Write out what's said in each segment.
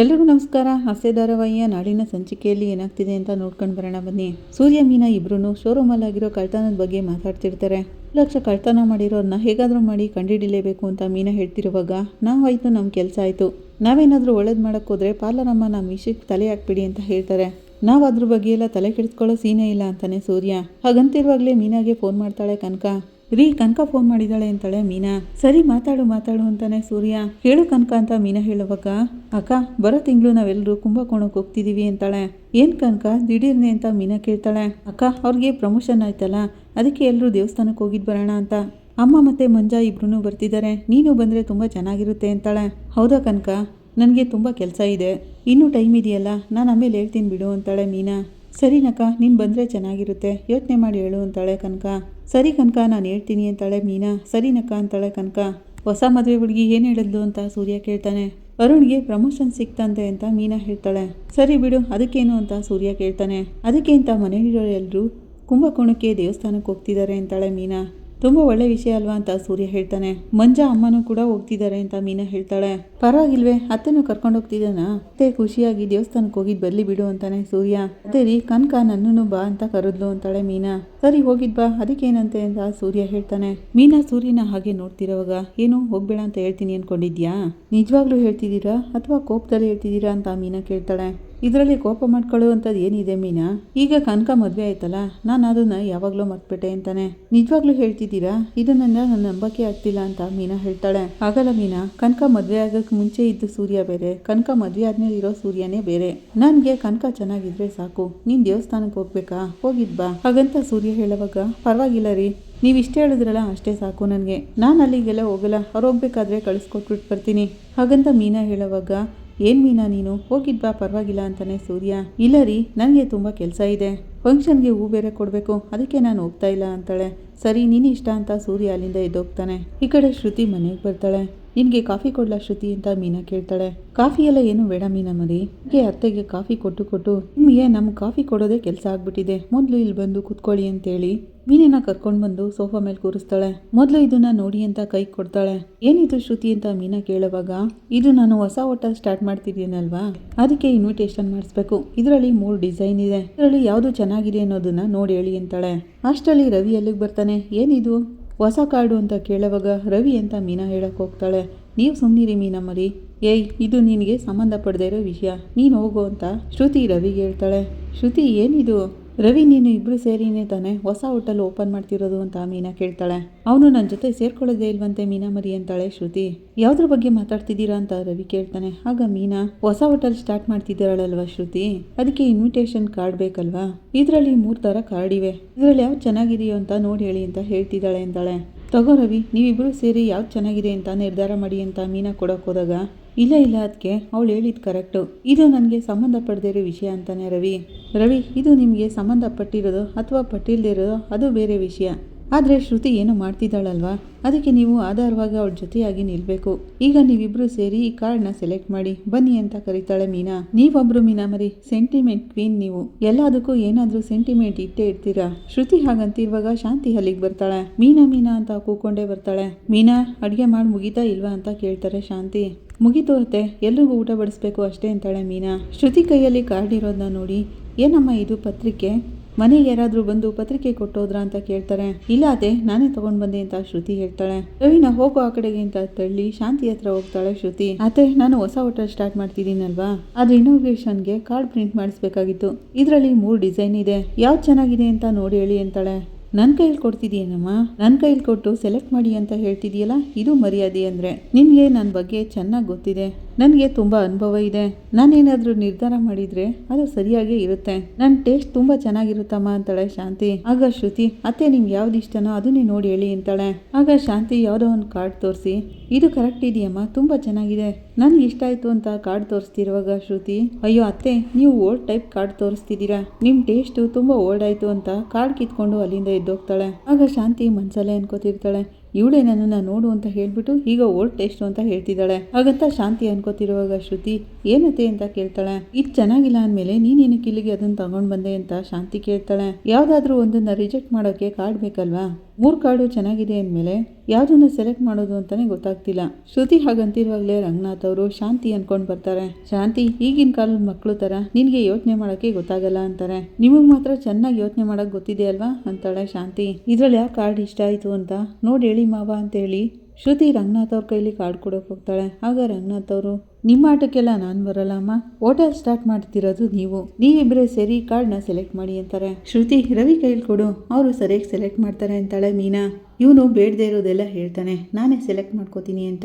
ಎಲ್ರಿಗೂ ನಮಸ್ಕಾರ. ಹಾಸ್ಯ ಧಾರಾವಾಹಿಯ ನಾಡಿನ ಸಂಚಿಕೆಯಲ್ಲಿ ಏನಾಗ್ತಿದೆ ಅಂತ ನೋಡ್ಕೊಂಡು ಬರೋಣ ಬನ್ನಿ. ಸೂರ್ಯ, ಮೀನಾ ಇಬ್ರು ಶೋರೂಮಲ್ಲಿ ಆಗಿರೋ ಕಳ್ತನದ ಬಗ್ಗೆ ಮಾತಾಡ್ತಿರ್ತಾರೆ. ಲಕ್ಷ ಕಳ್ತನ ಮಾಡಿರೋರನ್ನ ಹೇಗಾದರೂ ಮಾಡಿ ಕಂಡುಹಿಡಿಲೇಬೇಕು ಅಂತ ಮೀನಾ ಹೇಳ್ತಿರುವಾಗ, ನಾವಾಯ್ತು ನಮ್ಮ ಕೆಲಸ ಆಯಿತು. ನಾವೇನಾದರೂ ಒಳ್ಳೇದು ಮಾಡೋಕ್ಕೋದ್ರೆ ಪಾರ್ಲರಮ್ಮ ನಮ್ಮ ವಿಷಯಕ್ಕೆ ತಲೆ ಹಾಕ್ಬಿಡಿ ಅಂತ ಹೇಳ್ತಾರೆ. ನಾವು ಅದ್ರ ಬಗ್ಗೆ ಎಲ್ಲ ತಲೆ ಕೆಡಿಸ್ಕೊಳ್ಳೋ ಸೀನೇ ಇಲ್ಲ ಅಂತಾನೆ ಸೂರ್ಯ. ಹಾಗಂತಿರುವಾಗಲೇ ಮೀನಾಗೆ ಫೋನ್ ಮಾಡ್ತಾಳೆ ಕನಕ. ರೀ, ಕನಕ ಫೋನ್ ಮಾಡಿದ್ದಾಳೆ ಅಂತಾಳೆ ಮೀನಾ. ಸರಿ, ಮಾತಾಡು ಮಾತಾಡು ಅಂತಾನೆ ಸೂರ್ಯ. ಹೇಳು ಕನಕ ಅಂತ ಮೀನಾ ಹೇಳುವಾಗ ಅಕ್ಕ, ಬರೋ ತಿಂಗಳು ನಾವೆಲ್ಲರೂ ಕುಂಭಕೋಣಕ್ಕೆ ಹೋಗ್ತಿದ್ದೀವಿ ಅಂತಾಳೆ. ಏನ್ ಕನಕ, ದಿಢೀರ್ನೆ ಅಂತ ಮೀನಾ ಕೇಳ್ತಾಳೆ. ಅಕ್ಕ, ಅವ್ರಿಗೆ ಪ್ರಮೋಷನ್ ಆಯ್ತಲ್ಲ, ಅದಕ್ಕೆ ಎಲ್ಲರೂ ದೇವಸ್ಥಾನಕ್ಕೆ ಹೋಗಿದ್ದು ಬರೋಣ ಅಂತ. ಅಮ್ಮ ಮತ್ತೆ ಮಂಜಾ ಇಬ್ರು ಬರ್ತಿದ್ದಾರೆ. ನೀನು ಬಂದರೆ ತುಂಬ ಚೆನ್ನಾಗಿರುತ್ತೆ ಅಂತಾಳೆ. ಹೌದಾ ಕನಕ? ನನಗೆ ತುಂಬ ಕೆಲಸ ಇದೆ. ಇನ್ನೂ ಟೈಮ್ ಇದೆಯಲ್ಲ, ನಾನು ಆಮೇಲೆ ಹೇಳ್ತೀನಿ ಬಿಡು ಅಂತಾಳೆ ಮೀನಾ. ಸರಿನಕ್ಕ ನೀನು ಬಂದರೆ ಚೆನ್ನಾಗಿರುತ್ತೆ. ಯೋಚನೆ ಮಾಡಿ ಹೇಳು ಅಂತಾಳೆ ಕನಕ. ಸರಿ ಕನಕ, ನಾನು ಹೇಳ್ತೀನಿ ಅಂತಾಳೆ ಮೀನಾ. ಸರಿನಕ್ಕ ಅಂತಾಳೆ ಕನಕ. ಹೊಸ ಮದುವೆ ಹುಡುಗಿ ಏನು ಹೇಳಿದ್ಲು ಅಂತ ಸೂರ್ಯ ಕೇಳ್ತಾನೆ. ಅರುಣ್ಗೆ ಪ್ರಮೋಷನ್ ಸಿಕ್ತಂತೆ ಅಂತ ಮೀನಾ ಹೇಳ್ತಾಳೆ. ಸರಿ ಬಿಡು, ಅದಕ್ಕೇನು ಅಂತ ಸೂರ್ಯ ಕೇಳ್ತಾನೆ. ಅದಕ್ಕೆ ಅಂತ ಎಲ್ಲರೂ ಕುಂಭಕೋಣಕ್ಕೆ ದೇವಸ್ಥಾನಕ್ಕೆ ಹೋಗ್ತಿದ್ದಾರೆ ಅಂತಾಳೆ ಮೀನಾ. ತುಂಬ ಒಳ್ಳೆ ವಿಷಯ ಅಲ್ವಾ? ಅಂತ ಸೂರ್ಯ ಹೇಳ್ತಾನೆ. ಮಂಜ ಅಮ್ಮನೂ ಕೂಡ ಹೋಗ್ತಿದ್ದಾರೆ ಅಂತ ಮೀನಾ ಹೇಳ್ತಾಳೆ. ಪರವಾಗಿಲ್ವೇ, ಅತ್ತೆನೂ ಕರ್ಕೊಂಡು ಹೋಗ್ತಿದ್ದಾನ? ಅತ್ತೆ, ಖುಷಿಯಾಗಿ ದೇವಸ್ಥಾನಕ್ಕೆ ಹೋಗಿದ್ದು ಬರ್ಲಿ ಬಿಡು, ಅಂತಾನೆ ಸೂರ್ಯ. ಅದೇ ರೀ, ಕನಕ ನನ್ನನ್ನು ಬಾ ಅಂತ ಕರೆದ್ಲು, ಅಂತಾಳೆ ಮೀನಾ. ಸರಿ ಹೋಗಿದ್ ಬಾ ಅದಕ್ಕೇನಂತೆ ಅಂತ ಸೂರ್ಯ ಹೇಳ್ತಾನೆ. ಮೀನಾ ಸೂರ್ಯನ ಹಾಗೆ ನೋಡ್ತಿರೋವಾಗ, ಏನು, ಹೋಗ್ಬೇಡ ಅಂತ ಹೇಳ್ತೀನಿ ಅನ್ಕೊಂಡಿದ್ಯಾ? ನಿಜವಾಗ್ಲೂ ಹೇಳ್ತಿದ್ದೀರಾ? ಅಥವಾ ಕೋಪದಲ್ಲಿ ಹೇಳ್ತಿದ್ದೀರಾ? ಅಂತ ಮೀನಾ ಕೇಳ್ತಾಳೆ. ಇದರಲ್ಲಿ ಕೋಪ ಮಾಡ್ಕೊಳ್ಳುವಂಥದ್ದು ಏನಿದೆ ಮೀನಾ? ಈಗ ಕನಕ ಮದುವೆ ಆಯ್ತಲ್ಲ, ನಾನು ಅದನ್ನ ಯಾವಾಗಲೂ ಮರ್ತ್ಬಿಟ್ಟೆ ಅಂತಾನೆ. ನಿಜವಾಗ್ಲೂ ಹೇಳ್ತಿದ್ದೀರಾ? ಇದನ್ನ ನನ್ನ ನಂಬಕ್ಕೆ ಆಗ್ತಿಲ್ಲ ಅಂತ ಮೀನಾ ಹೇಳ್ತಾಳೆ. ಆಗಲ್ಲ ಮೀನಾ, ಕನಕ ಮದುವೆ ಆಗಕ್ಕೆ ಮುಂಚೆ ಇದ್ದ ಸೂರ್ಯ ಬೇರೆ, ಕನಕ ಮದುವೆ ಆದ್ಮೇಲೆ ಇರೋ ಸೂರ್ಯನೇ ಬೇರೆ. ನನಗೆ ಕನಕ ಚೆನ್ನಾಗಿದ್ರೆ ಸಾಕು. ನೀನ್ ದೇವಸ್ಥಾನಕ್ಕೆ ಹೋಗ್ಬೇಕಾ? ಹೋಗಿದ್ಬಾ. ಹಾಗಂತ ಸೂರ್ಯ ಹೇಳುವಾಗ, ಪರವಾಗಿಲ್ಲ ರೀ. ನೀವು ಇಷ್ಟೇ ಹೇಳಿದ್ರಲ್ಲ ಅಷ್ಟೇ ಸಾಕು ನನಗೆ. ನಾನು ಅಲ್ಲಿಗೆಲ್ಲ ಹೋಗಲ್ಲ. ಅವ್ರು ಹೋಗ್ಬೇಕಾದ್ರೆ ಕಳಿಸ್ಕೊಟ್ಬಿಟ್ಟು ಬರ್ತೀನಿ. ಹಾಗಂತ ಮೀನಾ ಹೇಳುವಾಗ, ಏನು ಮೀನಾ ನೀನು? ಹೋಗಿದ್ವಾ ಪರವಾಗಿಲ್ಲ ಅಂತಾನೆ ಸೂರ್ಯ. ಇಲ್ಲ ರೀ, ನನಗೆ ತುಂಬ ಕೆಲಸ ಇದೆ. ಫಂಕ್ಷನ್ಗೆ ಹೂ ಬೇರೆ ಕೊಡಬೇಕು. ಅದಕ್ಕೆ ನಾನು ಹೋಗ್ತಾ ಇಲ್ಲ ಅಂತಾಳೆ. ಸರಿ, ನೀನು ಇಷ್ಟ ಅಂತ ಸೂರ್ಯ ಅಲ್ಲಿಂದ ಎದ್ದೋಗ್ತಾನೆ. ಈ ಕಡೆ ಶ್ರುತಿ ಮನೆಗೆ ಬರ್ತಾಳೆ. ನಿನಗೆ ಕಾಫಿ ಕೊಡ್ಲಾ ಶ್ರುತಿ ಅಂತ ಮೀನಾ ಕೇಳ್ತಾಳೆ. ಕಾಫಿ ಎಲ್ಲ ಏನು ಬೇಡ ಮೀನಾ ಮರಿ. ಹೀಗೆ ಅತ್ತೆಗೆ ಕಾಫಿ ಕೊಟ್ಟು ಕೊಟ್ಟು ನಿಮಗೆ ನಮ್ಮ ಕಾಫಿ ಕೊಡೋದೇ ಕೆಲಸ ಆಗ್ಬಿಟ್ಟಿದೆ. ಮೊದಲು ಇಲ್ಲಿ ಬಂದು ಕುತ್ಕೊಳ್ಳಿ ಅಂತೇಳಿ ಮೀನಿನ ಕರ್ಕೊಂಡು ಬಂದು ಸೋಫಾ ಮೇಲೆ ಕೂರಿಸ್ತಾಳೆ. ಮೊದಲು ಇದನ್ನ ನೋಡಿ ಅಂತ ಕೈ ಕೊಡ್ತಾಳೆ. ಏನಿದು ಶ್ರುತಿ ಅಂತ ಮೀನಾ ಕೇಳುವಾಗ, ಇದು ನಾನು ಹೊಸ ಹೋಟೆಲ್ ಸ್ಟಾರ್ಟ್ ಮಾಡ್ತಿದ್ದೀನಲ್ವಾ? ಅದಕ್ಕೆ ಇನ್ವಿಟೇಷನ್ ಮಾಡಿಸ್ಬೇಕು. ಇದರಲ್ಲಿ ಮೂರು ಡಿಸೈನ್ ಇದೆ. ಇದರಲ್ಲಿ ಯಾವುದು ಚೆನ್ನಾಗಿದೆ ಅನ್ನೋದನ್ನ ನೋಡಿ ಹೇಳಿ ಅಂತಾಳೆ. ಅಷ್ಟರಲ್ಲಿ ರವಿ ಎಲ್ಲಿಗೆ ಬರ್ತಾನೆ. ಏನಿದು? ಹೊಸ ಕಾರ್ಡು ಅಂತ ಕೇಳುವಾಗ ರವಿ ಅಂತ ಮೀನಾ ಹೇಳಕ್ಕೆ ಹೋಗ್ತಾಳೆ? ನೀವು ಸುಮ್ಮನಿರಿ ಮೀನಾ ಮರಿ. ಏಯ್, ಇದು ನಿನಗೆ ಸಂಬಂಧಪಡದೇ ಇರೋ ವಿಷಯ. ನೀನು ಹೋಗು ಅಂತ ಶ್ರುತಿ ರವಿಗೆ ಹೇಳ್ತಾಳೆ. ಶ್ರುತಿ, ಏನಿದು? ರವಿ, ನೀನು ಇಬ್ಬರು ಸೇರಿನೇ ತಾನೆ ಹೊಸ ಹೋಟೆಲ್ ಓಪನ್ ಮಾಡ್ತಿರೋದು ಅಂತ ಮೀನಾ ಕೇಳ್ತಾಳೆ. ಅವನು ನನ್ನ ಜೊತೆ ಸೇರ್ಕೊಳ್ಳೋದೇ ಇಲ್ವಂತೆ ಮೀನಾ ಮರಿ ಅಂತಾಳೆ ಶ್ರುತಿ. ಯಾವ್ದ್ರ ಬಗ್ಗೆ ಮಾತಾಡ್ತಿದ್ದೀರಾ ಅಂತ ರವಿ ಕೇಳ್ತಾನೆ. ಆಗ ಮೀನಾ, ಹೊಸ ಹೋಟೆಲ್ ಸ್ಟಾರ್ಟ್ ಮಾಡ್ತಿದ್ದಾಳಲ್ವಾ ಶ್ರುತಿ? ಅದಕ್ಕೆ ಇನ್ವಿಟೇಷನ್ ಕಾರ್ಡ್ ಬೇಕಲ್ವಾ? ಇದರಲ್ಲಿ ಮೂರು ಥರ ಕಾರ್ಡ್ ಇವೆ. ಇದರಲ್ಲಿ ಯಾವ್ದು ಚೆನ್ನಾಗಿದೆಯೋ ಅಂತ ನೋಡಿ ಹೇಳಿ ಅಂತ ಹೇಳ್ತಿದ್ದಾಳೆ ಅಂತಾಳೆ. ತಗೋ ರವಿ ನೀವಿಬ್ಬರು ಸೇರಿ ಯಾವ್ದು ಚೆನ್ನಾಗಿದೆ ಅಂತ ನಿರ್ಧಾರ ಮಾಡಿ ಅಂತ ಮೀನಾ ಕೊಡೋಕೆ ಹೋದಾಗ, ಇಲ್ಲ ಇಲ್ಲ ಅದಕ್ಕೆ ಅವಳು ಹೇಳಿದ್ದು ಕರೆಕ್ಟು. ಇದು ನನಗೆ ಸಂಬಂಧಪಡದೇ ಇರೋ ವಿಷಯ ಅಂತಾನೆ ರವಿ. ರವಿ, ಇದು ನಿಮಗೆ ಸಂಬಂಧಪಟ್ಟಿರೋದು ಅಥವಾ ಪಟ್ಟಿಲ್ದಿರೋದು ಅದು ಬೇರೆ ವಿಷಯ. ಆದರೆ ಶ್ರುತಿ ಏನು ಮಾಡ್ತಿದ್ದಾಳಲ್ವಾ? ಅದಕ್ಕೆ ನೀವು ಆಧಾರವಾಗಿ ಅವಳ ಜೊತೆಯಾಗಿ ನಿಲ್ಬೇಕು. ಈಗ ನೀವಿಬ್ರು ಸೇರಿ ಈ ಕಾರ್ಡ್ನ ಸೆಲೆಕ್ಟ್ ಮಾಡಿ, ಬನ್ನಿ ಅಂತ ಕರೀತಾಳೆ ಮೀನಾ. ನೀವೊಬ್ರು ಮೀನಾ ಮರಿ ಸೆಂಟಿಮೆಂಟ್ ಕ್ವೀನ್ ನೀವು. ಎಲ್ಲದಕ್ಕೂ ಏನಾದರೂ ಸೆಂಟಿಮೆಂಟ್ ಇಟ್ಟೇ ಇರ್ತೀರಾ? ಶ್ರುತಿ ಹಾಗಂತ ಇರುವಾಗ ಶಾಂತಿ ಅಲ್ಲಿಗೆ ಬರ್ತಾಳೆ. ಮೀನಾ ಮೀನಾ ಅಂತ ಕೂಕೊಂಡೇ ಬರ್ತಾಳೆ. ಮೀನಾ, ಅಡುಗೆ ಮಾಡಿ ಮುಗಿತಾ ಇಲ್ವಾ ಅಂತ ಕೇಳ್ತಾರೆ ಶಾಂತಿ. ಮುಗಿತು ಅತ್ತೆ, ಎಲ್ರಿಗೂ ಊಟ ಬಡಿಸ್ಬೇಕು ಅಷ್ಟೇ ಅಂತಾಳೆ ಮೀನಾ. ಶ್ರುತಿ ಕೈಯಲ್ಲಿ ಕಾರ್ಡ್ ಇರೋದನ್ನ ನೋಡಿ, ಏನಮ್ಮ ಇದು ಪತ್ರಿಕೆ? ಮನೆಗೆ ಯಾರಾದರೂ ಬಂದು ಪತ್ರಿಕೆ ಕೊಟ್ಟೋದ್ರಾ ಅಂತ ಕೇಳ್ತಾರೆ. ಇಲ್ಲ ಅದೇ ನಾನೇ ತಗೊಂಡ್ ಬಂದೆ ಅಂತ ಶ್ರುತಿ ಹೇಳ್ತಾಳೆ. ರವಿನ ಹೋಗೋ ಆ ಕಡೆಗೆ ಅಂತ ತಳ್ಳಿ ಶಾಂತಿ ಹತ್ರ ಹೋಗ್ತಾಳೆ ಶ್ರುತಿ. ಅತ್ತೆ, ನಾನು ಹೊಸ ಹೋಟೆಲ್ ಸ್ಟಾರ್ಟ್ ಮಾಡ್ತಿದ್ದೀನಲ್ವಾ? ಅದ್ರ ಇನೋಗ್ರೇಷನ್ಗೆ ಕಾರ್ಡ್ ಪ್ರಿಂಟ್ ಮಾಡಿಸ್ಬೇಕಾಗಿತ್ತು. ಇದರಲ್ಲಿ ಮೂರು ಡಿಸೈನ್ ಇದೆ. ಯಾವ್ದು ಚೆನ್ನಾಗಿದೆ ಅಂತ ನೋಡಿ ಹೇಳಿ ಅಂತಾಳೆ. ನನ್ನ ಕೈಯಲ್ಲಿ ಕೊಡ್ತಿದೀಯನಮ್ಮ ನನ್ನ ಕೈಯಲ್ಲಿ ಕೊಟ್ಟು ಸೆಲೆಕ್ಟ್ ಮಾಡಿ ಅಂತ ಹೇಳ್ತಿದೀಯಲ್ಲ ಇದು ಮರ್ಯಾದೆ ಅಂದರೆ. ನಿನಗೆ ನನ್ನ ಬಗ್ಗೆ ಚೆನ್ನಾಗಿ ಗೊತ್ತಿದೆ. ನನಗೆ ತುಂಬ ಅನುಭವ ಇದೆ. ನಾನೇನಾದರೂ ನಿರ್ಧಾರ ಮಾಡಿದರೆ ಅದು ಸರಿಯಾಗೇ ಇರುತ್ತೆ. ನನ್ನ ಟೇಸ್ಟ್ ತುಂಬ ಚೆನ್ನಾಗಿರುತ್ತಮ್ಮ ಅಂತಾಳೆ ಶಾಂತಿ. ಆಗ ಶ್ರುತಿ, ಅತ್ತೆ ನಿಮ್ಗೆ ಯಾವ್ದು ಇಷ್ಟನೋ ಅದನ್ನೇ ನೋಡಿ ಹೇಳಿ ಅಂತಾಳೆ. ಆಗ ಶಾಂತಿ ಯಾವುದೋ ಒಂದು ಕಾರ್ಡ್ ತೋರಿಸಿ, ಇದು ಕರೆಕ್ಟ್ ಇದೆಯಮ್ಮ, ತುಂಬ ಚೆನ್ನಾಗಿದೆ. ನನ್ಗೆ ಇಷ್ಟ ಆಯಿತು ಅಂತ ಕಾರ್ಡ್ ತೋರಿಸ್ತಿರುವಾಗ ಶ್ರುತಿ, ಅಯ್ಯೋ ಅತ್ತೆ, ನೀವು ಓಲ್ಡ್ ಟೈಪ್ ಕಾರ್ಡ್ ತೋರಿಸ್ತಿದ್ದೀರಾ? ನಿಮ್ಮ ಟೇಸ್ಟು ತುಂಬ ಓಲ್ಡ್ ಆಯಿತು ಅಂತ ಕಾರ್ಡ್ ಕಿತ್ಕೊಂಡು ಅಲ್ಲಿಂದ ಎದ್ದೋಗ್ತಾಳೆ. ಆಗ ಶಾಂತಿ ಮನ್ಸಲ್ಲೇ ಅನ್ಕೋತಿರ್ತಾಳೆ. ಇವಳೇ ನನ್ನನ್ನು ನೋಡು ಅಂತ ಹೇಳ್ಬಿಟ್ಟು ಈಗ ಓಲ್ಡ್ ಟೇಸ್ಟು ಅಂತ ಹೇಳ್ತಿದ್ದಾಳೆ. ಹಾಗಂತ ಶಾಂತಿ ಅನ್ಕೋತಿರುವಾಗ ಶ್ರುತಿ, ಏನತ್ತೆ ಅಂತ ಕೇಳ್ತಾಳೆ. ಇದು ಚೆನ್ನಾಗಿಲ್ಲ ಅಂದಮೇಲೆ ನೀನೇನಕ್ಕೆ ಇಲ್ಲಿಗೆ ಅದನ್ನು ತಗೊಂಡು ಬಂದೆ ಅಂತ ಶಾಂತಿ ಕೇಳ್ತಾಳೆ. ಯಾವುದಾದ್ರೂ ಒಂದನ್ನು ರಿಜೆಕ್ಟ್ ಮಾಡೋಕ್ಕೆ ಕಾರ್ಡ್ ಬೇಕಲ್ವಾ? ಮೂರು ಕಾರ್ಡು ಚೆನ್ನಾಗಿದೆ ಅಂದಮೇಲೆ ಯಾವುದನ್ನು ಸೆಲೆಕ್ಟ್ ಮಾಡೋದು ಅಂತಲೇ ಗೊತ್ತಾಗ್ತಿಲ್ಲ. ಶ್ರುತಿ ಹಾಗಂತಿರುವಾಗಲೇ ರಂಗನಾಥ್ ಅವರು ಶಾಂತಿ ಅಂದ್ಕೊಂಡು ಬರ್ತಾರೆ. ಶಾಂತಿ ಈಗಿನ ಕಾಲದ ಮಕ್ಕಳು ಥರ ನಿನಗೆ ಯೋಚನೆ ಮಾಡೋಕ್ಕೆ ಗೊತ್ತಾಗಲ್ಲ ಅಂತಾರೆ. ನಿಮಗೆ ಮಾತ್ರ ಚೆನ್ನಾಗಿ ಯೋಚನೆ ಮಾಡೋಕ್ಕೆ ಗೊತ್ತಿದೆ ಅಲ್ವಾ? ಅಂತಾಳೆ ಶಾಂತಿ. ಇದರಲ್ಲಿ ಯಾವ ಕಾರ್ಡ್ ಇಷ್ಟ ಆಯಿತು ಅಂತ ನೋಡಿ ಹೇಳಿ ಮಾವ ಅಂತೇಳಿ ಶ್ರುತಿ ರಂಗನಾಥ್ ಅವ್ರ ಕೈಲಿ ಕಾರ್ಡ್ ಕೊಡೋಕೆ ಹೋಗ್ತಾಳೆ. ಆಗ ರಂಗನಾಥ್ ಅವರು ನಿಮ್ಮ ಆಟಕ್ಕೆಲ್ಲ ನಾನು ಬರಲ್ಲ ಅಮ್ಮ. ಹೋಟೆಲ್ ಸ್ಟಾರ್ಟ್ ಮಾಡ್ತಿರೋದು ನೀವು. ನೀವಿಬ್ಬರೇ ಸೇರಿ ಕಾರ್ಡ್ನ ಸೆಲೆಕ್ಟ್ ಮಾಡಿ ಅಂತಾರೆ. ಶ್ರುತಿ, ರವಿ ಕೈಲಿ ಕೊಡು. ಅವರು ಸರಿಯಾಗಿ ಸೆಲೆಕ್ಟ್ ಮಾಡ್ತಾರೆ ಅಂತಾಳೆ ಮೀನಾ. ಇವನು ಬೇಡದೇ ಇರೋದೆಲ್ಲ ಹೇಳ್ತಾನೆ. ನಾನೇ ಸೆಲೆಕ್ಟ್ ಮಾಡ್ಕೋತೀನಿ ಅಂತ.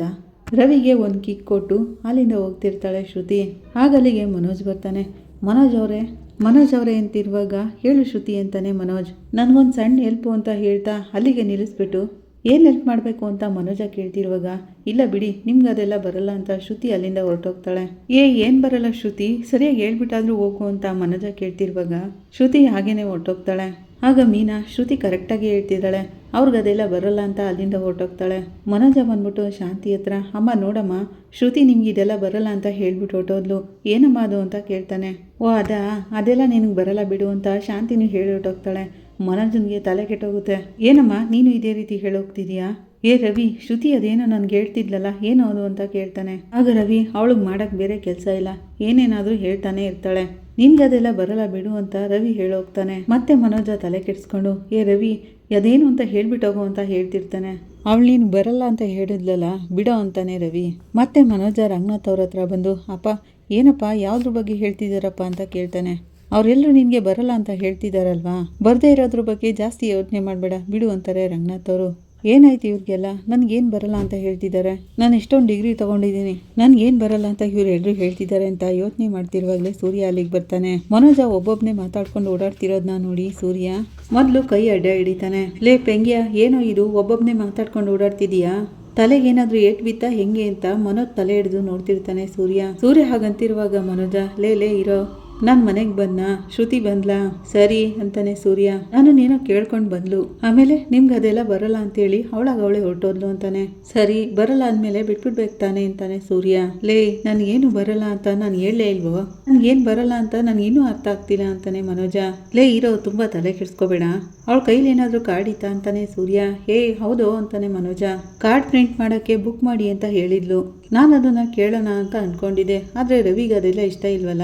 ರವಿಗೆ ಒಂದು ಕಿಕ್ ಕೊಟ್ಟು ಅಲ್ಲಿಂದ ಹೋಗ್ತಿರ್ತಾಳೆ ಶ್ರುತಿ. ಆಗ ಅಲ್ಲಿಗೆ ಮನೋಜ್ ಬರ್ತಾನೆ. ಮನೋಜ್ ಅವರೇ ಮನೋಜ್ ಅವರೇ ಅಂತಿರುವಾಗ ಹೇಳು ಶ್ರುತಿ ಅಂತಾನೆ ಮನೋಜ್. ನನಗೊಂದು ಸಣ್ಣ ಹೆಲ್ಪು ಅಂತ ಹೇಳ್ತಾ ಅಲ್ಲಿಗೆ ನಿಲ್ಲಿಸ್ಬಿಟ್ಟು ಏನು ಹೆಲ್ಪ್ ಮಾಡಬೇಕು ಅಂತ ಮನೋಜ ಕೇಳ್ತಿರುವಾಗ, ಇಲ್ಲ ಬಿಡಿ, ನಿಮ್ಗೆ ಅದೆಲ್ಲ ಬರಲ್ಲ ಅಂತ ಶ್ರುತಿ ಅಲ್ಲಿಂದ ಹೊರಟೋಗ್ತಾಳೆ. ಏ, ಏನು ಬರಲ್ಲ ಶ್ರುತಿ, ಸರಿಯಾಗಿ ಹೇಳ್ಬಿಟ್ಟಾದ್ರೂ ಹೋಗು ಅಂತ ಮನೋಜ ಕೇಳ್ತಿರುವಾಗ ಶ್ರುತಿ ಹಾಗೇನೆ ಹೊರಟೋಗ್ತಾಳೆ. ಆಗ ಮೀನಾ ಶ್ರುತಿ ಕರೆಕ್ಟಾಗಿ ಹೇಳ್ತಿದ್ದಾಳೆ, ಅವ್ರಿಗೆ ಅದೆಲ್ಲ ಬರಲ್ಲ ಅಂತ ಅಲ್ಲಿಂದ ಹೊರಟೋಗ್ತಾಳೆ. ಮನೋಜ ಬಂದ್ಬಿಟ್ಟು ಶಾಂತಿ ಹತ್ರ, ಅಮ್ಮ, ನೋಡಮ್ಮ, ಶ್ರುತಿ ನಿಮ್ಗೆ ಇದೆಲ್ಲ ಬರಲ್ಲ ಅಂತ ಹೇಳ್ಬಿಟ್ಟು ಹೊರಟೋದ್ಲು, ಏನಮ್ಮ ಅದು? ಅಂತ ಕೇಳ್ತಾನೆ. ಓ, ಅದಾ, ಅದೆಲ್ಲ ನಿನಗೆ ಬರಲ್ಲ ಬಿಡು ಅಂತ ಶಾಂತಿನೂ ಹೇಳಿ ಹೊರಟೋಗ್ತಾಳೆ. ಮನೋಜನ್ಗೆ ತಲೆ ಕೆಟ್ಟೋಗುತ್ತೆ. ಏನಮ್ಮ, ನೀನು ಇದೇ ರೀತಿ ಹೇಳೋಗ್ತಿದೀಯಾ? ಏ ರವಿ, ಶ್ರುತಿ ಅದೇನೋ ನನಗೆ ಹೇಳ್ತಿದ್ಲಲ್ಲ, ಏನೋ ಅದು ಅಂತ ಕೇಳ್ತಾನೆ. ಆಗ ರವಿ ಅವಳಿಗೆ ಮಾಡಕ್ಕೆ ಬೇರೆ ಕೆಲಸ ಇಲ್ಲ. ಏನೇನಾದರೂ ಹೇಳ್ತಾನೆ ಇರ್ತಾಳೆ. ನಿನ್ಗೆ ಅದೆಲ್ಲ ಬರಲ್ಲ ಬಿಡು ಅಂತ ರವಿ ಹೇಳೋಗ್ತಾನೆ. ಮತ್ತೆ ಮನೋಜ ತಲೆ ಕೆಡಿಸ್ಕೊಂಡು, ಏ ರವಿ, ಅದೇನು ಅಂತ ಹೇಳ್ಬಿಟ್ಟೋಗು ಅಂತ ಹೇಳ್ತಿರ್ತಾನೆ. ಅವಳು ನೀನು ಬರಲ್ಲ ಅಂತ ಹೇಳಿದ್ಲಲ್ಲ, ಬಿಡೋ ಅಂತಾನೆ ರವಿ. ಮತ್ತೆ ಮನೋಜ ರಂಗನಾಥ್ ಅವ್ರ ಹತ್ರ ಬಂದು, ಅಪ್ಪ, ಏನಪ್ಪ, ಯಾವ್ದ್ರ ಬಗ್ಗೆ ಹೇಳ್ತಿದ್ದಾರಪ್ಪ? ಅಂತ ಕೇಳ್ತಾನೆ. ಅವರೆಲ್ಲರೂ ನಿನಗೆ ಬರಲ್ಲ ಅಂತ ಹೇಳ್ತಿದ್ದಾರಲ್ವಾ ಬರದೇ ಇರೋದ್ರ ಬಗ್ಗೆ ಜಾಸ್ತಿ ಯೋಚನೆ ಮಾಡಬೇಡ. ಬಿಡು ಅಂತಾರೆ ರಂಗನಾಥ್ ಅವರು. ಏನಾಯ್ತು ಇವ್ರಿಗೆಲ್ಲ? ನನಗೇನು ಬರಲ್ಲ ಅಂತ ಹೇಳ್ತಿದ್ದಾರೆ ನಾನು ಎಷ್ಟೊಂದು ಡಿಗ್ರಿ ತೊಗೊಂಡಿದ್ದೀನಿ. ನನಗೇನು ಬರಲ್ಲ ಅಂತ ಇವ್ರು ಎಲ್ಲರೂ ಹೇಳ್ತಿದ್ದಾರೆ ಅಂತ ಯೋಚನೆ ಮಾಡ್ತಿರುವಾಗಲೇ ಸೂರ್ಯ ಅಲ್ಲಿಗೆ ಬರ್ತಾನೆ. ಮನೋಜ ಒಬ್ಬೊಬ್ಬನೇ ಮಾತಾಡ್ಕೊಂಡು ಓಡಾಡ್ತಿರೋದನ್ನ ನೋಡಿ ಸೂರ್ಯ. ಮೊದಲು ಕೈ ಅಡ್ಡ ಹಿಡಿತಾನೆ. ಲೇ ಪೆಂಗ್ಯ, ಏನೋ ಇದು? ಒಬ್ಬೊಬ್ಬನೇ ಮಾತಾಡ್ಕೊಂಡು ಓಡಾಡ್ತಿದೀಯಾ? ತಲೆಗೇನಾದ್ರೂ ಏಟ್ ಬಿತ್ತ ಹೆಂಗೆ ಅಂತ ಮನೋಜ್ ತಲೆ ಹಿಡಿದು ನೋಡ್ತಿರ್ತಾನೆ ಸೂರ್ಯ. ಸೂರ್ಯ ಹಾಗಂತಿರುವಾಗ ಮನೋಜ, ಲೇ ಲೇ ಇರೋ. ನಾನು ಮನೆಗೆ ಬಂದ ಶ್ರುತಿ ಬಂದ್ಲಾ? ಸರಿ ಅಂತಾನೆ ಸೂರ್ಯ. ನಾನು ನೀನೋ ಕೇಳ್ಕೊಂಡು ಬಂದ್ಲು. ಆಮೇಲೆ ನಿಮ್ಗೆ ಅದೆಲ್ಲ ಬರಲ್ಲ ಅಂತೇಳಿ ಅವಳಾಗ ಅವಳೆ ಹೊರಟೋದ್ಲು ಅಂತಾನೆ. ಸರಿ, ಬರಲ್ಲ ಅಂದಮೇಲೆ ಬಿಟ್ಬಿಡ್ಬೇಕು ತಾನೆ ಅಂತಾನೆ ಸೂರ್ಯ. ಲೇ, ನನಗೇನು ಬರಲ್ಲ ಅಂತ ನಾನು ಹೇಳಲೇ ಇಲ್ವೋ? ನನಗೇನು ಬರಲ್ಲ ಅಂತ ನನಗೇನು ಅರ್ಥ ಆಗ್ತಿಲ್ಲ ಅಂತಾನೆ ಮನೋಜ. ಲೇ, ಇರೋ, ತುಂಬ ತಲೆ ಕೆಡ್ಸ್ಕೋಬೇಡ. ಅವಳ ಕೈಲಿ ಏನಾದರೂ ಕಾರ್ಡ್ ಇತ್ತಾ ಅಂತಾನೆ ಸೂರ್ಯ, ಹೇ, ಹೌದು, ಅಂತಾನೆ ಮನೋಜ. ಕಾರ್ಡ್ ಪ್ರಿಂಟ್ ಮಾಡೋಕ್ಕೆ ಬುಕ್ ಮಾಡಿ ಅಂತ ಹೇಳಿದ್ಲು. ನಾನು ಅದನ್ನು ಕೇಳೋಣ ಅಂತ ಅಂದ್ಕೊಂಡಿದ್ದೆ ಆದರೆ ರವಿಗೆ ಅದೆಲ್ಲ ಇಷ್ಟ ಇಲ್ವಲ್ಲ?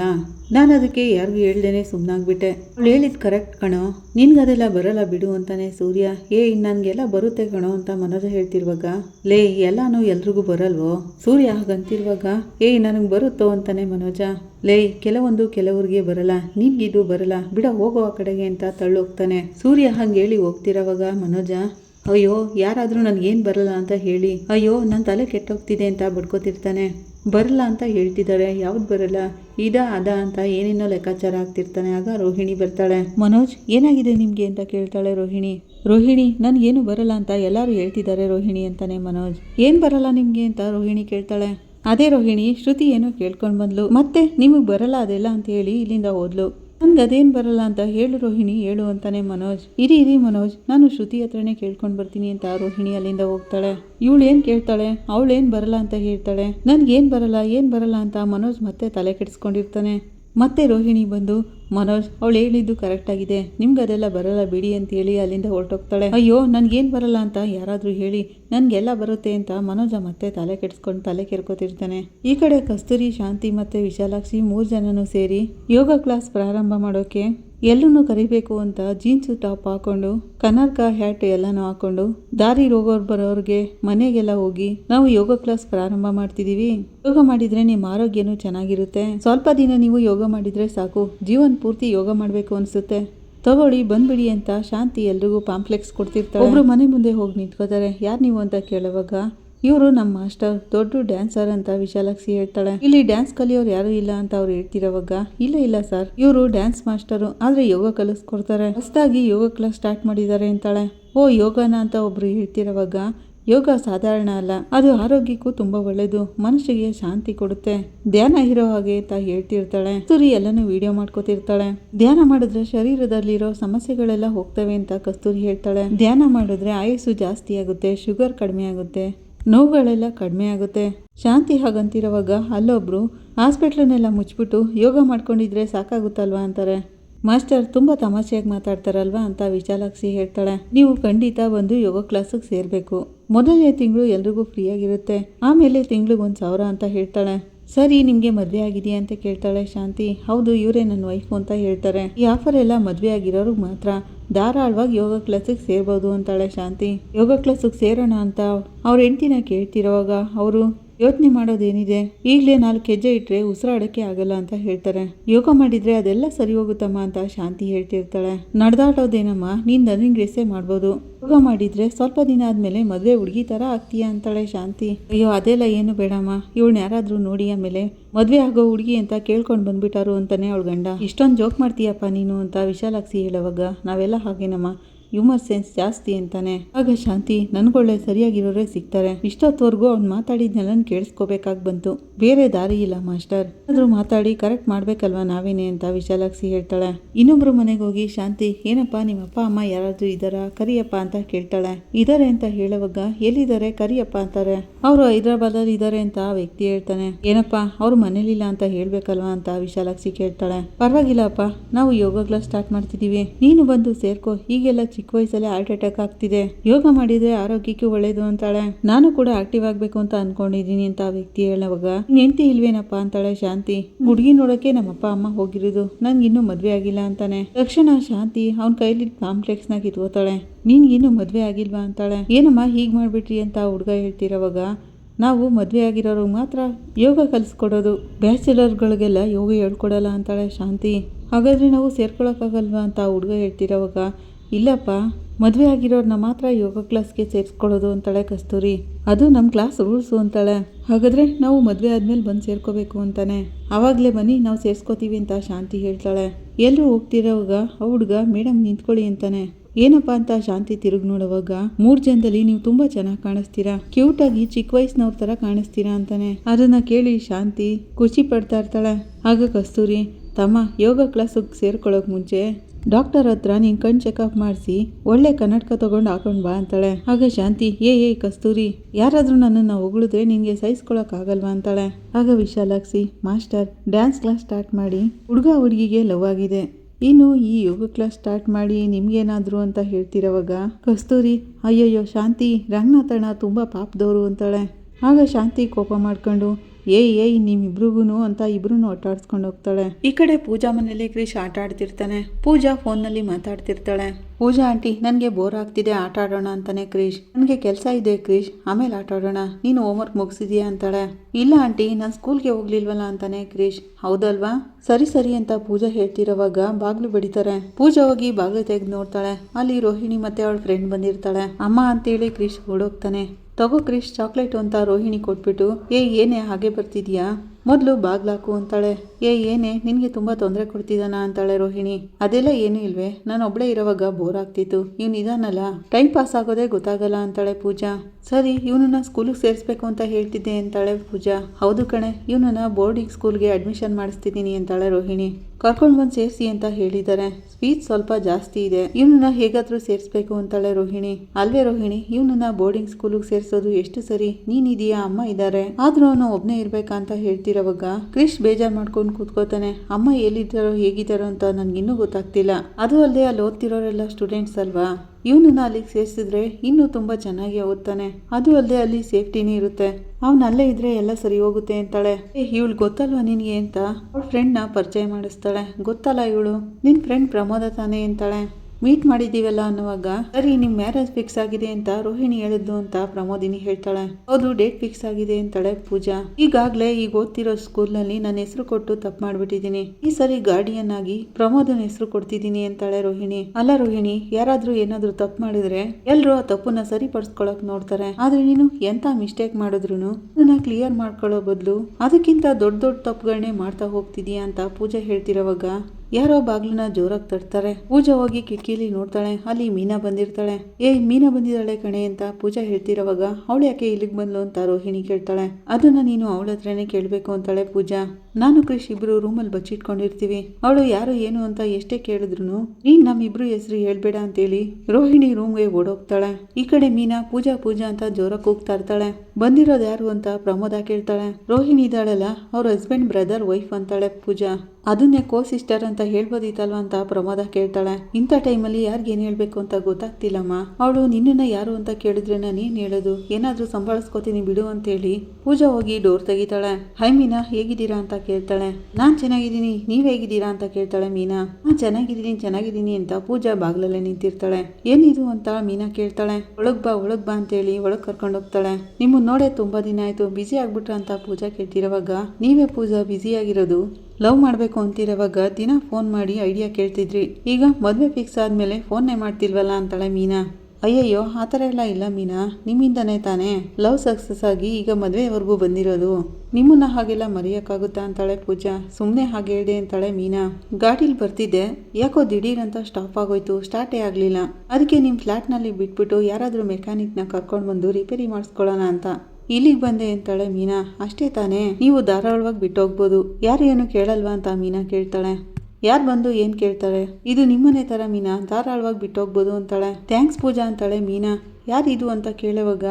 ನಾನು ಅದಕ್ಕೆ ಯಾರಿಗೂ ಹೇಳ್ದೇನೆ ಸುಮ್ಮನಾಗ್ಬಿಟ್ಟೆ ಅವಳು ಹೇಳಿದ್ ಕರೆಕ್ಟ್ ಕಣೋ. ನಿನ್ಗದೆಲ್ಲ ಬರಲ್ಲ ಬಿಡು ಅಂತಾನೆ ಸೂರ್ಯ. ಏ ನನಗೆಲ್ಲ ಬರುತ್ತೆ ಕಣೋ, ಅಂತ ಮನೋಜ ಹೇಳ್ತಿರುವಾಗ. ಲೇ, ಎಲ್ಲಾನು ಎಲ್ರಿಗೂ ಬರಲ್ವೋ? ಸೂರ್ಯ, ಹಾಗಂತಿರುವಾಗ. ಏಯ್ ನನಗೆ ಬರುತ್ತೋ, ಅಂತಾನೆ ಮನೋಜ. ಲೇ, ಕೆಲವೊಂದು ಕೆಲವ್ರಿಗೆ ಬರಲ್ಲ, ನಿನ್ಗಿದು ಬರಲ್ಲ, ಬಿಡ ಹೋಗೋ ಆ ಕಡೆಗೆ ಅಂತ ತಳ್ಳೋಗ್ತಾನೆ. ಸೂರ್ಯ ಹಂಗೆ ಹೇಳಿ ಹೋಗ್ತಿರವಾಗ ಮನೋಜ, ಅಯ್ಯೋ, ಯಾರಾದರೂ ನನಗೇನು ಬರಲ್ಲ ಅಂತ ಹೇಳಿ, ಅಯ್ಯೋ ನನ್ನ ತಲೆ ಕೆಟ್ಟೋಗ್ತಿದೆ ಅಂತ ಬಡ್ಕೋತಿರ್ತಾನೆ. ಬರಲ್ಲ ಅಂತ ಹೇಳ್ತಿದ್ದಾರೆ ಯಾವ್ದು ಬರಲ್ಲ, ಇದ, ಅದ ಅಂತ ಏನೇನೋ ಲೆಕ್ಕಾಚಾರ ಆಗ್ತಿರ್ತಾನೆ, ಆಗ ರೋಹಿಣಿ ಬರ್ತಾಳೆ. ಮನೋಜ್, ಏನಾಗಿದೆ ನಿಮಗೆ ಅಂತ ಕೇಳ್ತಾಳೆ ರೋಹಿಣಿ. ರೋಹಿಣಿ, ನನಗೇನು ಬರಲ್ಲ ಅಂತ ಎಲ್ಲರೂ ಹೇಳ್ತಿದ್ದಾರೆ ರೋಹಿಣಿ ಅಂತಾನೆ ಮನೋಜ್. ಏನು ಬರಲ್ಲ ನಿಮಗೆ ಅಂತ ರೋಹಿಣಿ ಕೇಳ್ತಾಳೆ. ಅದೇ ರೋಹಿಣಿ, ಶ್ರುತಿ ಏನೋ ಕೇಳ್ಕೊಂಡು ಬಂದ್ಲು. ಮತ್ತೆ, ನಿಮಗೆ ಬರಲ್ಲ ಅದೆಲ್ಲ? ಅಂತ ಹೇಳಿ ಇಲ್ಲಿಂದ ಹೋದ್ಲು. ನನ್ಗೆ ಅದೇನು ಬರಲ್ಲ ಅಂತ ಹೇಳು ರೋಹಿಣಿ, ಹೇಳು ಅಂತಾನೆ ಮನೋಜ್. ಇರಿ ಇರಿ ಮನೋಜ್, ನಾನು ಶ್ರುತಿ ಹತ್ರನೇ ಕೇಳ್ಕೊಂಡು ಬರ್ತೀನಿ ಅಂತ ರೋಹಿಣಿ ಅಲ್ಲಿಂದ ಹೋಗ್ತಾಳೆ. ಇವಳು ಏನು ಕೇಳ್ತಾಳೆ? ಅವಳೇನು ಬರಲ್ಲ ಅಂತ ಹೇಳ್ತಾಳೆ. ನನ್ಗೇನು ಬರಲ್ಲ, ಏನು ಬರಲ್ಲ ಅಂತ ಮನೋಜ್ ಮತ್ತೆ ತಲೆ ಕೆಡಿಸ್ಕೊಂಡಿರ್ತಾನೆ. ಮತ್ತೆ ರೋಹಿಣಿ ಬಂದು ಮನೋಜ್, ಅವಳು ಹೇಳಿದ್ದು ಕರೆಕ್ಟಾಗಿದೆ ನಿಮ್ಗೆ ಅದೆಲ್ಲ ಬರಲ್ಲ ಬಿಡಿ ಅಂತ ಹೇಳಿ ಅಲ್ಲಿಂದ ಹೊರಟೋಗ್ತಾಳೆ. ಅಯ್ಯೋ, ನನಗೇನು ಬರಲ್ಲ ಅಂತ ಯಾರಾದರೂ ಹೇಳಿ, ನನ್ಗೆಲ್ಲ ಬರುತ್ತೆ ಅಂತ ಮನೋಜ ಮತ್ತೆ ತಲೆ ಕೆಡಿಸ್ಕೊಂಡು ತಲೆ ಕೆರ್ಕೋತಿರ್ತಾನೆ. ಈ ಕಡೆ ಕಸ್ತೂರಿ, ಶಾಂತಿ ಮತ್ತೆ ವಿಶಾಲಾಕ್ಷಿ ಮೂರು ಜನನು ಸೇರಿ ಯೋಗ ಕ್ಲಾಸ್ ಪ್ರಾರಂಭ ಮಾಡೋಕೆ ಎಲ್ಲೂ ಕರಿಬೇಕು ಅಂತ ಜೀನ್ಸ್ ಟಾಪ್ ಹಾಕೊಂಡು, ಕನರ್ಕ ಹ್ಯಾಟ್ ಎಲ್ಲನೂ ಹಾಕೊಂಡು ದಾರಿ ಹೋಗೋರು ಬರೋರಿಗೆ ಮನೆಗೆಲ್ಲ ಹೋಗಿ ನಾವು ಯೋಗ ಕ್ಲಾಸ್ ಪ್ರಾರಂಭ ಮಾಡ್ತಿದೀವಿ. ಯೋಗ ಮಾಡಿದ್ರೆ ನಿಮ್ಮ ಆರೋಗ್ಯನೂ ಚೆನ್ನಾಗಿರುತ್ತೆ. ಸ್ವಲ್ಪ ದಿನ ನೀವು ಯೋಗ ಮಾಡಿದ್ರೆ ಸಾಕು. ಜೀವನ ಪೂರ್ತಿ ಯೋಗ ಮಾಡಬೇಕು ಅನಿಸುತ್ತೆ. ತಗೊಳ್ಳಿ, ಬಂದ್ಬಿಡಿ ಅಂತ ಶಾಂತಿ ಎಲ್ರಿಗೂ ಪಾಂಪ್ಲೆಕ್ಸ್ ಕೊಡ್ತಿರ್ತಾರೆ. ಒಬ್ರು ಮನೆ ಮುಂದೆ ಹೋಗಿ ನಿಂತ್ಕೋತಾರೆ. ಯಾರು ನೀವು ಅಂತ ಕೇಳುವಾಗ? ಇವರು ನಮ್ಮ ಮಾಸ್ಟರ್, ದೊಡ್ಡ ಡ್ಯಾನ್ಸರ್ ಅಂತ ವಿಶಾಲಾಕ್ಷಿ ಹೇಳ್ತಾಳೆ. ಇಲ್ಲಿ ಡ್ಯಾನ್ಸ್ ಕಲಿಯೋರು ಯಾರು ಇಲ್ಲ ಅಂತ ಅವ್ರು ಹೇಳ್ತಿರೋವಾಗ? ಇಲ್ಲ ಇಲ್ಲ ಸರ್. ಇವರು ಡ್ಯಾನ್ಸ್ ಮಾಸ್ಟರು, ಆದ್ರೆ ಯೋಗ ಕಲಿಸ್ಕೊಡ್ತಾರೆ. ಹೊಸದಾಗಿ ಯೋಗ ಕ್ಲಾಸ್ ಸ್ಟಾರ್ಟ್ ಮಾಡಿದ್ದಾರೆ ಅಂತಾಳೆ. ಓ, ಯೋಗನ ಅಂತ ಒಬ್ರು ಹೇಳ್ತಿರೋವಾಗ? ಯೋಗ ಸಾಧಾರಣ ಅಲ್ಲ, ಅದು ಆರೋಗ್ಯಕ್ಕೂ ತುಂಬಾ ಒಳ್ಳೇದು, ಮನಸ್ಸಿಗೆ ಶಾಂತಿ ಕೊಡುತ್ತೆ. ಧ್ಯಾನ ಇರೋ ಹಾಗೆ ಅಂತ ಹೇಳ್ತಿರ್ತಾಳೆ. ಕಸ್ತೂರಿ ಎಲ್ಲಾನು ವಿಡಿಯೋ ಮಾಡ್ಕೋತಿರ್ತಾಳೆ. ಧ್ಯಾನ ಮಾಡಿದ್ರೆ ಶರೀರದಲ್ಲಿರೋ ಸಮಸ್ಯೆಗಳೆಲ್ಲ ಹೋಗ್ತವೆ ಅಂತ ಕಸ್ತೂರಿ ಹೇಳ್ತಾಳೆ. ಧ್ಯಾನ ಮಾಡಿದ್ರೆ ಆಯಸ್ಸು ಜಾಸ್ತಿ ಆಗುತ್ತೆ, ಶುಗರ್ ಕಡಿಮೆ ಆಗುತ್ತೆ, ನೋವುಗಳೆಲ್ಲ ಕಡಿಮೆ ಆಗುತ್ತೆ. ಶಾಂತಿ ಹಾಗಂತಿರುವಾಗ ಅಲ್ಲೊಬ್ರು ಹಾಸ್ಪಿಟ್ಲನ್ನೆಲ್ಲ ಮುಚ್ಚಿಬಿಟ್ಟು ಯೋಗ ಮಾಡ್ಕೊಂಡಿದ್ರೆ ಸಾಕಾಗುತ್ತಲ್ವಾ ಅಂತಾರೆ. ಮಾಸ್ಟರ್ ತುಂಬಾ ತಮಾಷೆಯಾಗಿ ಮಾತಾಡ್ತಾರಲ್ವಾ ಅಂತ ವಿಶಾಲಾಕ್ಷಿ ಹೇಳ್ತಾಳೆ. ನೀವು ಖಂಡಿತ ಬಂದು ಯೋಗ ಕ್ಲಾಸಿಗೆ ಸೇರ್ಬೇಕು. ಮೊದಲನೇ ತಿಂಗಳು ಎಲ್ರಿಗೂ ಫ್ರೀ ಆಗಿರುತ್ತೆ ಆಮೇಲೆ ತಿಂಗಳಿಗೆ ಒಂದು ಸಾವಿರ ಅಂತ ಹೇಳ್ತಾಳೆ. ಸರಿ, ನಿಮಗೆ ಮದುವೆ ಆಗಿದೆಯಾ ಅಂತ ಕೇಳ್ತಾಳೆ ಶಾಂತಿ. ಹೌದು, ಇವರೇ ನನ್ನ ವೈಫು ಅಂತ ಹೇಳ್ತಾರೆ. ಈ ಆಫರ್ ಎಲ್ಲ ಮದುವೆ ಆಗಿರೋರಿಗೆ ಮಾತ್ರ. ಧಾರಾಳವಾಗಿ ಯೋಗ ಕ್ಲಾಸಿಗೆ ಸೇರ್ಬೋದು ಅಂತಾಳೆ ಶಾಂತಿ. ಯೋಗ ಕ್ಲಾಸಿಗೆ ಸೇರೋಣ ಅಂತ ಅವ್ರ ಹೆಂಡ್ತಿನ ಕೇಳ್ತಿರೋವಾಗ ಅವರು ಯೋಚನೆ ಮಾಡೋದೇನಿದೆ? ಈಗಲೇ ನಾಲ್ಕು ಹೆಜ್ಜೆ ಇಟ್ಟರೆ ಉಸಿರಾಡೋಕ್ಕೆ ಆಗಲ್ಲ ಅಂತ ಹೇಳ್ತಾರೆ. ಯೋಗ ಮಾಡಿದ್ರೆ ಅದೆಲ್ಲ ಸರಿ ಹೋಗುತ್ತಮ್ಮ ಅಂತ ಶಾಂತಿ ಹೇಳ್ತಿರ್ತಾಳೆ. ನಡೆದಾಡೋದೇನಮ್ಮ? ನೀನು ರನ್ನಿಂಗ್ ರೇಸೇ ಮಾಡ್ಬೋದು. ಯೋಗ ಮಾಡಿದ್ರೆ ಸ್ವಲ್ಪ ದಿನ ಆದಮೇಲೆ ಮದುವೆ ಹುಡುಗಿ ಥರ ಆಗ್ತೀಯಾ ಅಂತಾಳೆ ಶಾಂತಿ. ಅಯ್ಯೋ, ಅದೆಲ್ಲ ಏನು ಬೇಡಮ್ಮ. ಇವಳನ್ನ ಯಾರಾದರೂ ನೋಡಿ ಆಮೇಲೆ ಮದುವೆ ಆಗೋ ಹುಡುಗಿ ಅಂತ ಕೇಳ್ಕೊಂಡು ಬಂದ್ಬಿಟ್ಟಾರು ಅಂತಾನೆ ಅವಳ ಗಂಡ. ಇಷ್ಟೊಂದು ಜೋಕ್ ಮಾಡ್ತೀಯಪ್ಪ ನೀನು ಅಂತ ವಿಶಾಲಾಕ್ಷಿ ಹೇಳೋವಾಗ ನಾವೆಲ್ಲ ಹಾಗೇನಮ್ಮ. ಹ್ಯೂಮರ್ ಸೆನ್ಸ್ ಜಾಸ್ತಿ ಅಂತಾನೆ. ಆಗ ಶಾಂತಿ ನನ್ಗೊಳ್ಳೆ ಸರಿಯಾಗಿರೋರೇ ಸಿಗ್ತಾರೆ. ಇಷ್ಟೊತ್ತವರೆಗೂ ಅವ್ನು ಮಾತಾಡಿದ್ನೆಲ್ಲ ಕೇಳಿಸ್ಕೋಬೇಕಾಗಿ ಬಂತು. ಬೇರೆ ದಾರಿ ಇಲ್ಲ ಮಾಸ್ಟರ್. ಆದ್ರೂ ಮಾತಾಡಿ ಕರೆಕ್ಟ್ ಮಾಡ್ಬೇಕಲ್ವಾ ನಾವೇನೆ ಅಂತ ವಿಶಾಲಾಕ್ಷಿ ಹೇಳ್ತಾಳೆ. ಇನ್ನೊಬ್ರು ಮನೆಗೆ ಹೋಗಿ ಶಾಂತಿ, ಏನಪ್ಪ ನಿಮ್ಮ ಅಪ್ಪ ಅಮ್ಮ ಯಾರಾದ್ರೂ ಇದ್ದಾರಾ ಕರಿಯಪ್ಪ ಅಂತ ಕೇಳ್ತಾಳೆ. ಇದಾರೆ ಅಂತ ಹೇಳುವಾಗ ಎಲ್ಲಿದ್ದಾರೆ ಕರಿಯಪ್ಪ ಅಂತಾರೆ. ಅವರು ಹೈದ್ರಾಬಾದಲ್ಲಿ ಇದಾರೆ ಅಂತ ವ್ಯಕ್ತಿ ಹೇಳ್ತಾನೆ. ಏನಪ್ಪ, ಅವ್ರು ಮನೇಲಿಲ್ಲ ಅಂತ ಹೇಳ್ಬೇಕಲ್ವಾ ಅಂತ ವಿಶಾಲಾಕ್ಷಿ ಕೇಳ್ತಾಳೆ. ಪರವಾಗಿಲ್ಲಪ್ಪ ನಾವು ಯೋಗ ಕ್ಲಾಸ್ ಸ್ಟಾರ್ಟ್ ಮಾಡ್ತಿದೀವಿ. ನೀನು ಬಂದು ಸೇರ್ಕೋ. ಈಗೆಲ್ಲ ಚಿಕ್ಕ ವಯಸ್ಸಲ್ಲೇ ಹಾರ್ಟ್ ಅಟ್ಯಾಕ್ ಆಗ್ತಿದೆ. ಯೋಗ ಮಾಡಿದ್ರೆ ಆರೋಗ್ಯಕ್ಕೆ ಒಳ್ಳೇದು ಅಂತಾಳೆ. ನಾನು ಕೂಡ ಆಕ್ಟಿವ್ ಆಗ್ಬೇಕು ಅಂತ ಅನ್ಕೊಂಡಿದೀನಿ ಅಂತ ಆ ವ್ಯಕ್ತಿ ಹೇಳುವಾಗ ನೆಂಟಿ ಇಲ್ವೇನಪ್ಪ ಅಂತಾಳೆ ಶಾಂತಿ. ಹುಡುಗಿ ನೋಡಕ್ಕೆ ನಮ್ಮಪ್ಪ ಅಮ್ಮ ಹೋಗಿರೋದು. ನನ್ಗೆ ಇನ್ನೂ ಮದ್ವೆ ಆಗಿಲ್ಲ ಅಂತಾನೆ. ತಕ್ಷಣ ಶಾಂತಿ ಅವನ ಕೈಲಿ ಕಾಂಪ್ಲೆಕ್ಸ್ನ ಕಿತ್ಕೋತಾಳೆ ನಿನ್ಗೆ ಇನ್ನೂ ಮದ್ವೆ ಆಗಿಲ್ವಾ ಅಂತಾಳೆ. ಏನಮ್ಮ ಹೀಗ್ ಮಾಡ್ಬಿಟ್ರಿ ಅಂತ ಹುಡುಗ ಹೇಳ್ತಿರೋವಾಗ, ನಾವು ಮದುವೆ ಆಗಿರೋರು ಮಾತ್ರ ಯೋಗ ಕಲಿಸ್ಕೊಡೋದು. ಬ್ಯಾಚುಲರ್ಗಳಿಗೆಲ್ಲ ಯೋಗ ಹೇಳ್ಕೊಡಲ್ಲ ಅಂತಾಳೆ ಶಾಂತಿ. ಹಾಗಾದರೆ ನಾವು ಸೇರ್ಕೊಳಕ್ಕಾಗಲ್ವಾ ಅಂತ ಹುಡುಗ ಹೇಳ್ತಿರೋವಾಗ ಇಲ್ಲಪ್ಪ, ಮದುವೆ ಆಗಿರೋರನ್ನ ಮಾತ್ರ ಯೋಗ ಕ್ಲಾಸ್ಗೆ ಸೇರಿಸ್ಕೊಳ್ಳೋದು ಅಂತಾಳೆ ಕಸ್ತೂರಿ. ಅದು ನಮ್ಮ ಕ್ಲಾಸ್ ರೂಲ್ಸು ಅಂತಾಳೆ. ಹಾಗಾದರೆ ನಾವು ಮದುವೆ ಆದಮೇಲೆ ಬಂದು ಸೇರ್ಕೋಬೇಕು ಅಂತಾನೆ. ಆವಾಗಲೇ ಬನ್ನಿ, ನಾವು ಸೇರಿಸ್ಕೋತೀವಿ ಅಂತ ಶಾಂತಿ ಹೇಳ್ತಾಳೆ. ಎಲ್ಲರೂ ಹೋಗ್ತಿರೋವಾಗ ಆ ಹುಡುಗ ಮೇಡಮ್ ನಿಂತ್ಕೊಳ್ಳಿ ಅಂತಾನೆ. ಏನಪ್ಪಾ ಅಂತ ಶಾಂತಿ ತಿರುಗಿ ನೋಡುವಾಗ ಮೂರ್ ಜನದಲ್ಲಿ ನೀವು ತುಂಬಾ ಚೆನ್ನಾಗಿ ಕಾಣಿಸ್ತೀರಾ. ಕ್ಯೂಟ್ ಆಗಿ ಚಿಕ್ಕ ವಯಸ್ಸಿನವ್ರ ತರ ಕಾಣಿಸ್ತೀರಾ ಅಂತಾನೆ. ಅದನ್ನ ಕೇಳಿ ಶಾಂತಿ ಖುಷಿ ಪಡ್ತಾ ಇರ್ತಾಳೆ. ಆಗ ಕಸ್ತೂರಿ, ತಮ್ಮ, ಯೋಗ ಕ್ಲಾಸಿಗೆ ಸೇರ್ಕೊಳ್ಳೋಕೆ ಮುಂಚೆ ಡಾಕ್ಟರ್ ಹತ್ರ ನೀನು ಕಣ್ ಚೆಕಪ್ ಮಾಡಿಸಿ, ಒಳ್ಳೆ ಕನ್ನಡಕ ತಗೊಂಡು ಹಾಕೊಂಡು ಬಾ ಅಂತಾಳೆ. ಆಗ ಶಾಂತಿ, ಏ ಏ, ಕಸ್ತೂರಿ, ಯಾರಾದರೂ ನನ್ನನ್ನು ಹೊಗಳಿದ್ರೆ ನಿನಗೆ ಸಹಿಸ್ಕೊಳಕ್ ಆಗಲ್ವಾ ಅಂತಾಳೆ. ಆಗ Vishalakshi master, dance class start ಮಾಡಿ. ಹುಡುಗ ಹುಡುಗಿಗೆ ಲವ್ ಆಗಿದೆ. ಇನ್ನು ಈ ಯೋಗ ಕ್ಲಾಸ್ ಸ್ಟಾರ್ಟ್ ಮಾಡಿ ನಿಮ್ಗೇನಾದ್ರು ಅಂತ ಹೇಳ್ತಿರವಾಗ? ಕಸ್ತೂರಿ, ಅಯ್ಯಯ್ಯೋ, ಶಾಂತಿ, ರಂಗನಾಥಣ್ಣ ತುಂಬ ಪಾಪದವರು ಅಂತಾಳೆ. ಆಗ ಶಾಂತಿ ಕೋಪ ಮಾಡ್ಕೊಂಡು ಏಯ್ ಏಯ್ ನಿಮ್ಮಿಬ್ರಿಗೂ ಅಂತ ಇಬ್ರು ಓಟಾಡ್ಸ್ಕೊಂಡು ಹೋಗ್ತಾಳೆ. ಈ ಕಡೆ ಪೂಜಾ ಮನೇಲಿ ಕ್ರಿಶ್ ಆಟ ಆಡ್ತಿರ್ತಾನೆ. ಪೂಜಾ ಫೋನ್ನಲ್ಲಿ ಮಾತಾಡ್ತಿರ್ತಾಳೆ. ಪೂಜಾ ಆಂಟಿ ನನಗೆ ಬೋರ್ ಆಗ್ತಿದೆ ಆಟ ಆಡೋಣ ಅಂತಾನೆ ಕ್ರಿಶ್ ನನಗೆ ಕೆಲಸ ಇದೆ ಕ್ರಿಶ್ ಆಮೇಲೆ ಆಟ ಆಡೋಣ. ನೀನು ಹೋಮ್ವರ್ಕ್ ಮುಗಿಸಿದ್ಯಾ ಅಂತಾಳೆ. ಇಲ್ಲ ಆಂಟಿ ನಾನು ಸ್ಕೂಲ್ಗೆ ಹೋಗ್ಲಿಲ್ವಲ್ಲ ಅಂತಾನೆ ಕ್ರಿಶ್ ಹೌದಲ್ವಾ? ಸರಿ ಸರಿ ಅಂತ ಪೂಜಾ ಹೇಳ್ತಿರೋವಾಗ ಬಾಗ್ಲು ಬಡಿತಾರೆ. ಪೂಜಾ ಹೋಗಿ ಬಾಗ್ಲು ತೆಗೆದು ನೋಡ್ತಾಳೆ. ಅಲ್ಲಿ ರೋಹಿಣಿ ಮತ್ತೆ ಅವಳ ಫ್ರೆಂಡ್ ಬಂದಿರ್ತಾಳೆ. ಅಮ್ಮ ಅಂತೇಳಿ ಕ್ರಿಶ್ ಓಡೋಗ್ತಾನೆ. ತಗೋ ಕ್ರಿಶ್ ಚಾಕ್ಲೇಟು ಅಂತ ರೋಹಿಣಿ ಕೊಟ್ಬಿಟ್ಟು ಏ ಏನೇ ಹಾಗೆ ಬರ್ತಿದ್ಯಾ? ಮೊದಲು ಬಾಗ್ಲಾಕು ಅಂತಾಳೆ. ಏ, ಏನೇ, ನಿನಗೆ ತುಂಬ ತೊಂದರೆ ಕೊಡ್ತಿದ್ದಾನ ಅಂತಾಳೆ ರೋಹಿಣಿ. ಅದೆಲ್ಲ ಏನೂ ಇಲ್ವೇ, ನಾನು ಒಬ್ಳೇ ಇರೋವಾಗ ಬೋರ್ ಆಗ್ತಿತ್ತು. ಇವ್ನು ಇದಾನಲ್ಲ ಟೈಮ್ ಪಾಸ್ ಆಗೋದೇ ಗೊತ್ತಾಗಲ್ಲ ಅಂತಾಳೆ ಪೂಜಾ. ಸರಿ, ಇವನನ್ನ ಸ್ಕೂಲಿಗೆ ಸೇರಿಸ್ಬೇಕು ಅಂತ ಹೇಳ್ತಿದ್ದೆ ಅಂತಾಳೆ ಪೂಜಾ. ಹೌದು ಕಣೆ, ಇವನನ್ನ ಬೋರ್ಡಿಂಗ್ ಸ್ಕೂಲ್ಗೆ ಅಡ್ಮಿಷನ್ ಮಾಡಿಸ್ತಿದ್ದೀನಿ ಅಂತಾಳೆ ರೋಹಿಣಿ. ಕರ್ಕೊಂಡು ಬಂದು ಸೇರಿಸಿ ಅಂತ ಹೇಳಿದ್ದಾರೆ. ಫೀಸ್ ಸ್ವಲ್ಪ ಜಾಸ್ತಿ ಇದೆ, ಇವನನ್ನ ಹೇಗಾದ್ರೂ ಸೇರಿಸ್ಬೇಕು ಅಂತಾಳೆ ರೋಹಿಣಿ. ಅಲ್ವೇ ರೋಹಿಣಿ, ಇವನನ್ನ ಬೋರ್ಡಿಂಗ್ ಸ್ಕೂಲಿಗೆ ಸೇರಿಸೋದು ಎಷ್ಟು ಸರಿ? ನೀನಿದೀಯಾ ಅಮ್ಮ ಇದ್ದಾರೆ ಆದ್ರೂ ಅವನು ಒಬ್ನೇ ಇರ್ಬೇಕಂತ ಹೇಳ್ತಿರೋವಾಗ ಕ್ರಿಶ್ ಬೇಜಾರ್ ಮಾಡ್ಕೊಂಡು ಕೂತ್ಕೋತಾನೆ ಅಮ್ಮ ಎಲ್ಲಿದ್ದಾರೋ, ಹೇಗಿದ್ದಾರೋ ಅಂತ ನನಗಿನ್ನೂ ಗೊತ್ತಾಗ್ತಿಲ್ಲ. ಅದು ಅಲ್ಲದೆ ಅಲ್ಲಿ ಓದ್ತಿರೋರೆಲ್ಲ ಸ್ಟೂಡೆಂಟ್ಸ್ ಅಲ್ವಾ? ಇವನನ್ನ ಅಲ್ಲಿಗೆ ಸೇರಿಸಿದ್ರೆ ಇನ್ನೂ ತುಂಬ ಚೆನ್ನಾಗಿ ಓದ್ತಾನೆ. ಅದು ಅಲ್ಲದೆ ಅಲ್ಲಿ ಸೇಫ್ಟಿನೇ ಇರುತ್ತೆ. ಅವನು ಅಲ್ಲೇ ಇದ್ರೆ ಎಲ್ಲ ಸರಿ ಹೋಗುತ್ತೆ ಅಂತಾಳೆ. ಇವಳು ಗೊತ್ತಲ್ವಾ ನಿನಗೆ ಅಂತ? ಅವಳ ಫ್ರೆಂಡ್ನ ಪರಿಚಯ ಮಾಡಿಸ್ತಾಳೆ. ಗೊತ್ತಲ್ಲ ಇವಳು ನಿನ್ನ ಫ್ರೆಂಡ್ ಪ್ರಮೋದ ತಾನೇ ಅಂತಾಳೆ. ಮೀಟ್ ಮಾಡಿದ್ದೀವಲ್ಲ ಅನ್ನುವಾಗ, ಸರಿ, ನಿಮ್ ಮ್ಯಾರೇಜ್ ಫಿಕ್ಸ್ ಆಗಿದೆ ಅಂತ ರೋಹಿಣಿ ಹೇಳಿದ್ದು ಅಂತ ಪ್ರಮೋದಿನಿ ಹೇಳ್ತಾಳೆ. ಹೌದು, ಡೇಟ್ ಫಿಕ್ಸ್ ಆಗಿದೆ ಅಂತಾಳೆ ಪೂಜಾ. ಈಗಾಗ್ಲೇ ಈಗ ಓದ್ತಿರೋ ಸ್ಕೂಲ್ನಲ್ಲಿ ನನ್ನ ಹೆಸರು ಕೊಟ್ಟು ತಪ್ಪು ಮಾಡ್ಬಿಟ್ಟಿದ್ದೀನಿ. ಈ ಸರಿ ಗಾರ್ಡಿಯನ್ ಆಗಿ ಪ್ರಮೋದನ ಹೆಸರು ಕೊಡ್ತಿದ್ದೀನಿ ಅಂತಾಳೆ ರೋಹಿಣಿ. ಅಲ್ಲ ರೋಹಿಣಿ, ಯಾರಾದ್ರೂ ಏನಾದ್ರೂ ತಪ್ಪು ಮಾಡಿದ್ರೆ ಎಲ್ರು ಆ ತಪ್ಪನ್ನ ಸರಿಪಡಿಸ್ಕೊಳಕ್ ನೋಡ್ತಾರೆ. ಆದ್ರೆ ನೀನು ಎಂತ ಮಿಸ್ಟೇಕ್ ಮಾಡಿದ್ರು ಅದನ್ನ ಕ್ಲಿಯರ್ ಮಾಡ್ಕೊಳ್ಳೋ ಬದಲು ಅದಕ್ಕಿಂತ ದೊಡ್ಡ ದೊಡ್ಡ ತಪ್ಪುಗಳನ್ನೇ ಮಾಡ್ತಾ ಹೋಗ್ತಿದೀಯ ಅಂತ ಪೂಜಾ ಹೇಳ್ತಿರೋವಾಗ ಯಾರೋ ಬಾಗ್ಲನ್ನ ಜೋರಾಗಿ ತಟ್ತಾರೆ. ಪೂಜಾ ಹೋಗಿ ಕಿಟಕಿಲಿ ನೋಡ್ತಾಳೆ. ಅಲ್ಲಿ ಮೀನಾ ಬಂದಿರ್ತಾಳೆ. ಏ ಮೀನಾ ಬಂದಿದ್ದಾಳೆ ಕಣೆ ಅಂತ ಪೂಜಾ ಹೇಳ್ತಿರೋವಾಗ ಅವಳು ಯಾಕೆ ಇಲ್ಲಿಗೆ ಬಂದ್ಲು ಅಂತ ರೋಹಿಣಿ ಕೇಳ್ತಾಳೆ. ಅದನ್ನ ನೀನು ಅವಳ ಹತ್ರನೇ ಕೇಳ್ಬೇಕು ಅಂತಾಳೆ ಪೂಜಾ. ನಾನು ಕ್ರಿಶ್ ಇಬ್ರು ರೂಮಲ್ಲಿ ಬಚ್ಚಿಟ್ಕೊಂಡಿರ್ತೀವಿ. ಅವಳು ಯಾರು, ಏನು ಅಂತ ಎಷ್ಟೇ ಕೇಳಿದ್ರು ನೀನ್ ನಮ್ಮಿಬ್ರು ಹೆಸರು ಹೇಳ್ಬೇಡ ಅಂತೇಳಿ ರೋಹಿಣಿ ರೂಮ್ಗೆ ಓಡೋಗ್ತಾಳೆ. ಈ ಕಡೆ ಮೀನಾ, ಪೂಜಾ ಪೂಜಾ ಅಂತ ಜೋರಕ್ಕೆ ಹೋಗ್ತಾ ಇರ್ತಾಳೆ. ಬಂದಿರೋದು ಯಾರು ಅಂತ ಪ್ರಮೋದ ಕೇಳ್ತಾಳೆ. ರೋಹಿಣಿ ಇದ್ದಾಳಲ್ಲ, ಅವ್ರ ಹಸ್ಬೆಂಡ್ ಬ್ರದರ್ ವೈಫ್ ಅಂತಾಳೆ ಪೂಜಾ. ಅದನ್ನೇ ಕೋ ಸಿಸ್ಟರ್ ಅಂತ ಹೇಳ್ಬೋದಿತ್ತಲ್ವ ಅಂತ ಪ್ರಮೋದ ಕೇಳ್ತಾಳೆ. ಇಂಥ ಟೈಮಲ್ಲಿ ಯಾರಿಗೇನು ಹೇಳಬೇಕು ಅಂತ ಗೊತ್ತಾಗ್ತಿಲ್ಲಮ್ಮ. ಅವಳು ನಿನ್ನನ್ನು ಯಾರು ಅಂತ ಕೇಳಿದ್ರೆ ನಾನು ಏನ್ ಹೇಳೋದು? ಏನಾದರೂ ಸಂಭಾಳಿಸ್ಕೋತೀನಿ ಬಿಡು ಅಂತೇಳಿ ಪೂಜಾ ಹೋಗಿ ಡೋರ್ ತೆಗಿತಾಳೆ. ಹೈ ಮೀನಾ, ಹೇಗಿದ್ದೀರಾ ಅಂತ ಕೇಳ್ತಾಳೆ. ನಾನು ಚೆನ್ನಾಗಿದ್ದೀನಿ. ನೀವು ಹೇಗಿದ್ದೀರಾ ಅಂತ ಕೇಳ್ತಾಳೆ ಮೀನಾ. ನಾನ್ ಚೆನ್ನಾಗಿದ್ದೀನಿ ಚೆನ್ನಾಗಿದ್ದೀನಿ ಅಂತ ಪೂಜಾ ಬಾಗ್ಲಲ್ಲೇ ನಿಂತಿರ್ತಾಳೆ. ಏನಿದು ಅಂತ ಮೀನಾ ಕೇಳ್ತಾಳೆ. ಒಳಗ್ ಬಾ ಒಳಗ್ ಬಾ ಅಂತೇಳಿ ಒಳಗ್ ಕರ್ಕೊಂಡು ಹೋಗ್ತಾಳೆ. ನಿಮ್ಮನ್ನ ನೋಡೇ ತುಂಬಾ ದಿನ ಆಯ್ತು. ಬಿಸಿ ಆಗ್ಬಿಟ್ರ ಅಂತ ಪೂಜಾ ಕೇಳ್ತಿರೋವಾಗ ನೀವೇ ಪೂಜಾ ಬ್ಯುಸಿ ಆಗಿರೋದು? ಲವ್ ಮಾಡಬೇಕು ಅಂತಿರೋವಾಗ ದಿನ ಫೋನ್ ಮಾಡಿ ಐಡಿಯಾ ಕೇಳ್ತಿದ್ರಿ. ಈಗ ಮದುವೆ ಫಿಕ್ಸ್ ಆದಮೇಲೆ ಫೋನ್ನೇ ಮಾಡ್ತಿಲ್ವಲ್ಲ ಅಂತಾಳೆ ಮೀನಾ? ಅಯ್ಯಯ್ಯೋ, ಆ ಥರ ಎಲ್ಲ ಇಲ್ಲ ಮೀನಾ. ನಿಮ್ಮಿಂದನೇ ತಾನೇ. ಲವ್ ಸಕ್ಸಸ್ ಆಗಿ ಈಗ ಮದುವೆವರೆಗೂ ಬಂದಿರೋದು. ನಿಮ್ಮನ್ನ ಹಾಗೆಲ್ಲ ಮರೆಯೋಕ್ಕಾಗುತ್ತಾ ಅಂತಾಳೆ ಪೂಜಾ? ಸುಮ್ಮನೆ ಹಾಗೆ ಹೇಳಿದೆ ಅಂತಾಳೆ ಮೀನಾ. ಗಾಡೀಲಿ ಬರ್ತಿದ್ದೆ. ಯಾಕೋ ದಿಢೀರ್ ಸ್ಟಾಪ್ ಆಗೋಯ್ತು. ಸ್ಟಾರ್ಟೇ ಆಗಲಿಲ್ಲ. ಅದಕ್ಕೆ ನಿಮ್ಮ ಫ್ಲ್ಯಾಟ್ನಲ್ಲಿ ಬಿಟ್ಬಿಟ್ಟು ಯಾರಾದರೂ ಮೆಕ್ಯಾನಿಕ್ನ ಕರ್ಕೊಂಡು ಬಂದು ರಿಪೇರಿ ಮಾಡಿಸ್ಕೊಳ್ಳೋಣ ಅಂತ. ಇಲ್ಲಿಗೆ ಬಂದೆ ಅಂತಾಳೆ ಮೀನಾ. ಅಷ್ಟೇ ತಾನೇ. ನೀವು ಧಾರಾಳವಾಗಿ ಬಿಟ್ಟೋಗ್ಬೋದು. ಯಾರು ಏನು ಕೇಳಲ್ವಾ ಅಂತ ಮೀನಾ ಕೇಳ್ತಾಳೆ. ಯಾರು ಬಂದು ಏನು ಕೇಳ್ತಾರೆ? ಇದು ನಿಮ್ಮನೆ ಥರ ಮೀನಾ. ಧಾರಾಳವಾಗಿ ಬಿಟ್ಟೋಗ್ಬೋದು ಅಂತಾಳೆ. ಥ್ಯಾಂಕ್ಸ್ ಪೂಜಾ ಅಂತಾಳೆ ಮೀನಾ. ಯಾರು ಇದು ಅಂತ ಕೇಳುವಾಗ,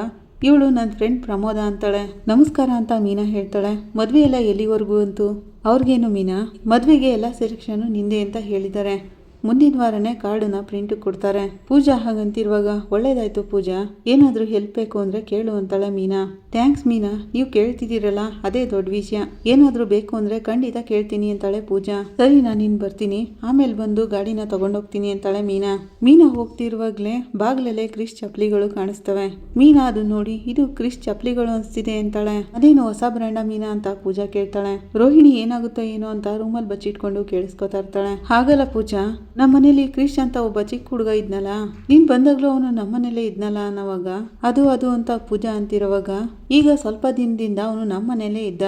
ಇವಳು ನನ್ನ ಫ್ರೆಂಡ್ ಪ್ರಮೋದ ಅಂತಾಳೆ. ನಮಸ್ಕಾರ ಅಂತ ಮೀನಾ ಹೇಳ್ತಾಳೆ. ಮದುವೆ ಎಲ್ಲ ಎಲ್ಲಿವರೆಗೂ ಅಂತೂ? ಅವ್ರಿಗೇನು ಮೀನಾ? ಮದುವೆಗೆ ಎಲ್ಲ ಸೆಲೆಕ್ಷನು ನಿಂದೆ ಅಂತ ಹೇಳಿದ್ದಾರೆ. ಮುಂದಿನ ವಾರನೇ ಕಾರ್ಡನ್ನ ಪ್ರಿಂಟ್ ಕೊಡ್ತಾರೆ. ಪೂಜಾ ಹಾಗಂತಿರುವಾಗ, ಒಳ್ಳೇದಾಯ್ತು ಪೂಜಾ, ಏನಾದರೂ ಹೆಲ್ಪ್ ಬೇಕು ಅಂದ್ರೆ ಕೇಳು ಅಂತಾಳೆ ಮೀನಾ. ಥ್ಯಾಂಕ್ಸ್ ಮೀನಾ, ನೀವು ಕೇಳ್ತಿದ್ದೀರಲ್ಲ, ಅದೇ ದೊಡ್ಡ ವಿಷಯ. ಏನಾದರೂ ಬೇಕು ಅಂದ್ರೆ ಖಂಡಿತ ಕೇಳ್ತೀನಿ ಅಂತಾಳೆ ಪೂಜಾ. ಸರಿ, ನಾನು ಇನ್ ಬರ್ತೀನಿ. ಆಮೇಲೆ ಬಂದು ಗಾಡಿನ ತಗೊಂಡೋಗ್ತೀನಿ ಅಂತಾಳೆ ಮೀನಾ. ಮೀನಾ ಹೋಗ್ತಿರುವಾಗ್ಲೇ ಬಾಗ್ಲಲ್ಲೇ ಕ್ರಿಶ್ ಚಪ್ಲಿಗಳು ಕಾಣಿಸ್ತವೆ. ಮೀನಾ ಅದು ನೋಡಿ, ಇದು ಕ್ರಿಶ್ ಚಪ್ಲಿಗಳು ಅನಿಸ್ತಿದೆ ಅಂತಾಳೆ. ಅದೇನು ಹೊಸ ಬ್ರ್ಯಾಂಡ ಮೀನಾ ಅಂತ ಪೂಜಾ ಕೇಳ್ತಾಳೆ. ರೋಹಿಣಿ ಏನಾಗುತ್ತೋ ಏನೋ ಅಂತ ರೂಮಲ್ಲಿ ಬಚ್ಚಿಟ್ಕೊಂಡು ಕೇಳಿಸ್ಕೊತಾ ಇರ್ತಾಳೆ. ಹಾಗಲ್ಲ ಪೂಜಾ ನಮ್ಮ ಮನೇಲಿ ಕ್ರಿಶ್ ಅಂತ ಒಬ್ಬ ಚಿಕ್ಕ ಹುಡುಗ ಇದ್ನಲ್ಲ, ನೀನ್ ಬಂದಾಗ್ಲೂ ಅವನು ನಮ್ಮನೇಲೇ ಇದ್ನಲ್ಲ ಅನ್ನೋವಾಗ? ಅದು ಅದು ಅಂತ ಪೂಜಾ ಅಂತಿರೋವಾಗ? ಈಗ ಸ್ವಲ್ಪ ದಿನದಿಂದ ಅವನು ನಮ್ಮನೇಲೇ ಇದ್ದ.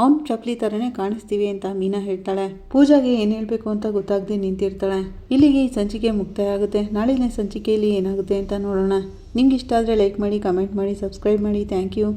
ಅವ್ನ ಚಪ್ಲಿ ಥರನೇ ಕಾಣಿಸ್ತೀವಿ ಅಂತ ಮೀನಾ ಹೇಳ್ತಾಳೆ. ಪೂಜಾಗೆ ಏನು ಹೇಳಬೇಕು ಅಂತ ಗೊತ್ತಾಗದೆ ನಿಂತಿರ್ತಾಳೆ. ಇಲ್ಲಿಗೆ ಈ ಸಂಚಿಕೆ ಮುಕ್ತಾಯ ಆಗುತ್ತೆ. ನಾಳಿನ ಸಂಚಿಕೆಯಲ್ಲಿ ಏನಾಗುತ್ತೆ ಅಂತ ನೋಡೋಣ. ನಿಮ್ಗೆ ಇಷ್ಟ ಆದರೆ ಲೈಕ್ ಮಾಡಿ ಕಮೆಂಟ್ ಮಾಡಿ ಸಬ್ಸ್ಕ್ರೈಬ್ ಮಾಡಿ. Thank you